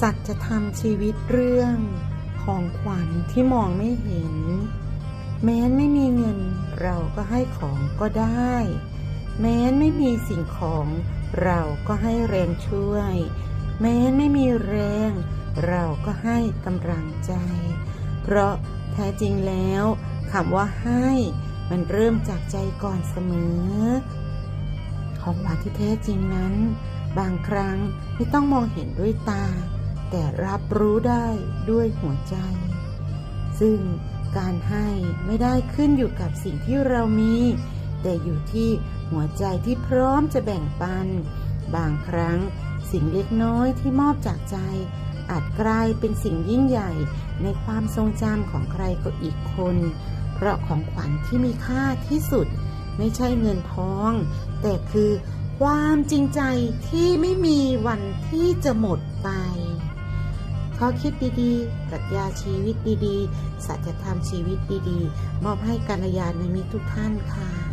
สัจธรรมชีวิตเรื่องของขวัญที่มองไม่เห็น แม้นไม่มีเงินเราก็ให้ของก็ได้ แม้นไม่มีสิ่งของเราก็ให้แรงช่วย แม้นไม่มีแรง เราก็ให้กำลังใจ เพราะแท้จริงแล้วคำว่าให้มันเริ่มจากใจก่อนเสมอ ของหวานที่แท้จริงนั้น บางครั้งไม่ต้องมองเห็นด้วยตา แต่รับรู้ได้ด้วยหัวใจ ซึ่งการให้ไม่ได้ขึ้นอยู่กับสิ่งที่เรามี แต่อยู่ที่หัวใจที่พร้อมจะแบ่งปัน บางครั้งสิ่งเล็กน้อยที่มอบจากใจ อาจกลายเป็นสิ่งยิ่งใหญ่ในความทรงจำของใครก็อีกคน เพราะของขวัญที่มีค่าที่สุด ไม่ใช่เงินทอง แต่คือความจริงใจที่ไม่มีวันที่จะหมดไป ข้อคิดดีๆปรัชญาชีวิตดีๆ สัจธรรมชีวิตดีๆ มอบให้กัลยาณมิตรทุกท่านค่ะ